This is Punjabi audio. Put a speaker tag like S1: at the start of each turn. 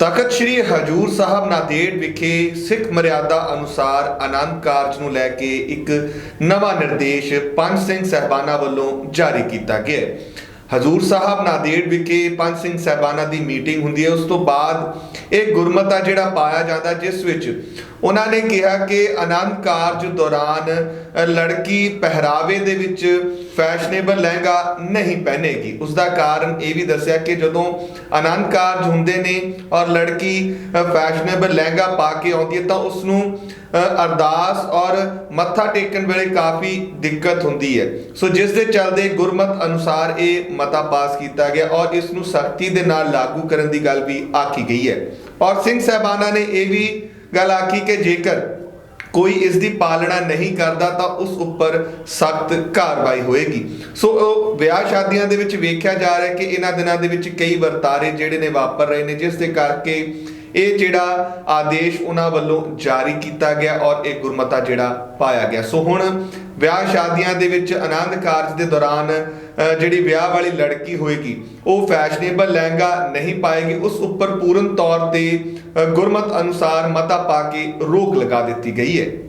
S1: ਤਖਤ ਸ੍ਰੀ ਹਜੂਰ ਸਾਹਿਬ ਨਾਂਦੇੜ ਵਿਖੇ ਸਿੱਖ ਮਰਿਆਦਾ ਅਨੁਸਾਰ ਆਨੰਦ ਕਾਰਜ ਨੂੰ ਲੈ ਕੇ ਇੱਕ ਨਵਾਂ ਨਿਰਦੇਸ਼ ਪੰਜ ਸਿੰਘ ਸਹਿਬਾਨਾਂ ਵੱਲੋਂ ਜਾਰੀ ਕੀਤਾ ਗਿਆ ਹੈ। ਹਜੂਰ ਸਾਹਿਬ ਨਾਂਦੇੜ ਵਿਖੇ ਪੰਜ ਸਿੰਘ ਸਹਿਬਾਨਾਂ ਦੀ ਮੀਟਿੰਗ ਹੁੰਦੀ ਹੈ। ਉਸ ਤੋਂ ਬਾਅਦ ਇਹ ਗੁਰਮਤਾ ਜਿਹੜਾ ਪਾਇਆ ਜਾਂਦਾ, ਜਿਸ ਵਿੱਚ ਉਹਨਾਂ ਨੇ ਕਿਹਾ ਕਿ ਆਨੰਦ ਕਾਰਜ ਦੌਰਾਨ ਲੜਕੀ ਪਹਿਰਾਵੇ ਦੇ ਵਿੱਚ ਫੈਸ਼ਨੇਬਲ ਲਹਿੰਗਾ ਨਹੀਂ ਪਹਿਨੇਗੀ। ਉਸ ਦਾ ਕਾਰਨ ਇਹ ਵੀ ਦੱਸਿਆ ਕਿ ਜਦੋਂ ਆਨੰਦ ਕਾਰਜ ਹੁੰਦੇ ਨੇ ਔਰ ਲੜਕੀ ਫੈਸ਼ਨੇਬਲ ਲਹਿੰਗਾ ਪਾ ਕੇ ਆਉਂਦੀ ਹੈ ਤਾਂ ਉਸ ਨੂੰ ਅਰਦਾਸ ਔਰ ਮੱਥਾ ਟੇਕਣ ਵੇਲੇ ਕਾਫੀ ਦਿੱਕਤ ਹੁੰਦੀ ਹੈ। ਸੋ ਜਿਸ ਦੇ ਚੱਲਦੇ ਗੁਰਮਤ ਅਨੁਸਾਰ ਇਹ ਮਤਾ ਪਾਸ ਕੀਤਾ ਗਿਆ ਔਰ ਇਸ ਨੂੰ ਸਖਤੀ ਦੇ ਨਾਲ ਲਾਗੂ ਕਰਨ ਦੀ ਗੱਲ ਵੀ ਆਖੀ ਗਈ ਹੈ। ਔਰ ਸਿੰਘ ਸਾਹਿਬਾਨਾਂ ਨੇ ਇਹ ਵੀ ਗੱਲ ਆਖੀ ਕਿ ਜੇਕਰ ਕੋਈ ਇਸ ਦੀ ਪਾਲਣਾ ਨਹੀਂ ਕਰਦਾ ਤਾਂ ਉਸ ਉੱਪਰ ਸਖਤ ਕਾਰਵਾਈ ਹੋਏਗੀ। ਸੋ ਉਹ ਵਿਆਹ ਸ਼ਾਦੀਆਂ ਦੇ ਵਿੱਚ ਵੇਖਿਆ ਜਾ ਰਿਹਾ ਕਿ ਇਹਨਾਂ ਦਿਨਾਂ ਦੇ ਵਿੱਚ ਕਈ ਵਰਤਾਰੇ ਜਿਹੜੇ ਨੇ ਵਾਪਰ ਰਹੇ ਨੇ, ਜਿਸ ਦੇ ਕਰਕੇ ਇਹ ਜਿਹੜਾ ਆਦੇਸ਼ ਉਹਨਾਂ ਵੱਲੋਂ ਜਾਰੀ ਕੀਤਾ ਗਿਆ ਔਰ ਇਹ ਗੁਰਮਤਾ ਜਿਹੜਾ ਪਾਇਆ ਗਿਆ। ਸੋ ਹੁਣ ਵਿਆਹ ਸ਼ਾਦੀਆਂ ਦੇ ਵਿੱਚ ਆਨੰਦ ਕਾਰਜ ਦੇ ਦੌਰਾਨ ਜਿਹੜੀ ਵਿਆਹ ਵਾਲੀ ਲੜਕੀ ਹੋਏਗੀ, ਉਹ ਫੈਸ਼ਨੇਬਲ ਲਹਿੰਗਾ ਨਹੀਂ ਪਾਏਗੀ। ਉਸ ਉੱਪਰ ਪੂਰਨ ਤੌਰ ਤੇ ਗੁਰਮਤ ਅਨੁਸਾਰ ਮਤਾ ਪਾ ਕੇ ਰੋਕ ਲਗਾ ਦਿੱਤੀ ਗਈ ਹੈ।